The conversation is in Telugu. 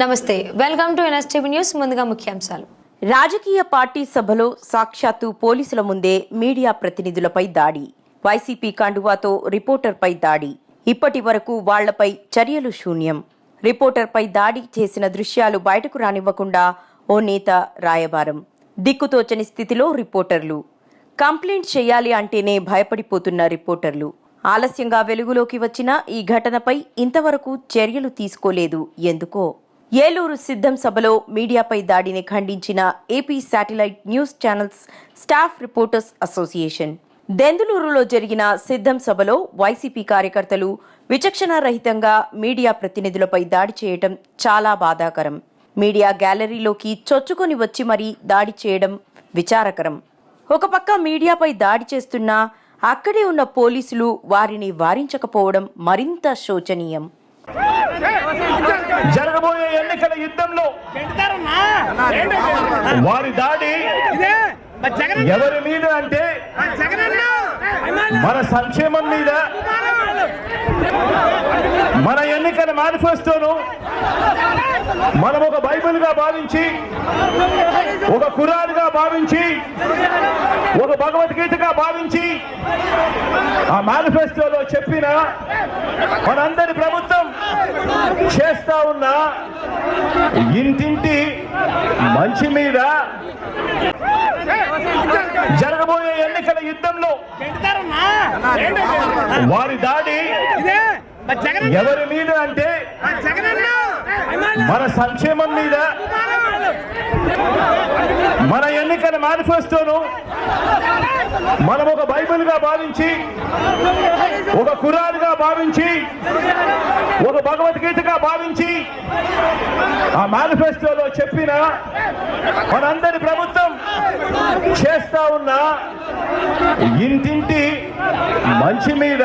నమస్తే వెల్కమ్ టు ఎన్ఎస్టీవీ న్యూస్ ముందుగా ముఖ్యాంశాలు. రాజకీయ పార్టీ సభలో సాక్షాత్తు పోలీసుల ముందే మీడియా ప్రతినిధులపై దాడి వైసీపీ కండువాతో రిపోర్టర్పై దాడి ఇప్పటి వరకు వాళ్ళపై చర్యలు శూన్యం. రిపోర్టర్పై దాడి చేసిన దృశ్యాలు బయటకు రానివ్వకుండా ఓ నేత రాయబారం. దిక్కుతోచని స్థితిలో రిపోర్టర్లు. కంప్లైంట్ చేయాలి అంటేనే భయపడిపోతున్న రిపోర్టర్లు. ఆలస్యంగా వెలుగులోకి వచ్చిన ఈ ఘటనపై ఇంతవరకు చర్యలు తీసుకోలేదు. ఎందుకో? ఏలూరు సిద్ధం సభలో మీడియాపై దాడిని ఖండించిన AP satellite news channels staff reporters association. దెందులూరులో జరిగిన సిద్ధం సభలో వైసీపీ కార్యకర్తలు విచక్షణారహితంగా మీడియా ప్రతినిధులపై దాడి చేయటం చాలా బాధాకరం. మీడియా గ్యాలరీలోకి చొచ్చుకొని వచ్చి మరీ దాడి చేయడం విచారకరం. ఒక పక్క మీడియాపై దాడి చేస్తున్నా అక్కడే ఉన్న పోలీసులు వారిని వారించకపోవడం మరింత శోచనీయం. జరగబోయే ఎన్నికల యుద్ధంలో వారి దాడి ఎవరి మీద అంటే మన సంక్షేమం మీద మన ఎన్నికల మేనిఫెస్టోను మనం ఒక బైబిల్గా భావించి ఒక ఖురాన్గా భావించి ఒక భగవద్గీతగా భావించి ఆ మేనిఫెస్టోలో చెప్పిన మనందరి ప్రభుత్వం చేస్తా ఉన్న? ఇంటింటి మంచి మీద జరగబోయే ఎన్నికల యుద్ధంలో వారి దాడి ఎవరి మీద అంటే మన సంక్షేమం మీద మన ఎన్నికల మేనిఫెస్టోను మనం ఒక బైబిల్గా భావించి ఒక ఖురాన్గా భావించి ఒక భగవద్గీతగా భావించి ఆ మేనిఫెస్టోలో చెప్పిన మనందరి ప్రభుత్వం చేస్తా ఉన్న ఇంటింటి మంచి మీద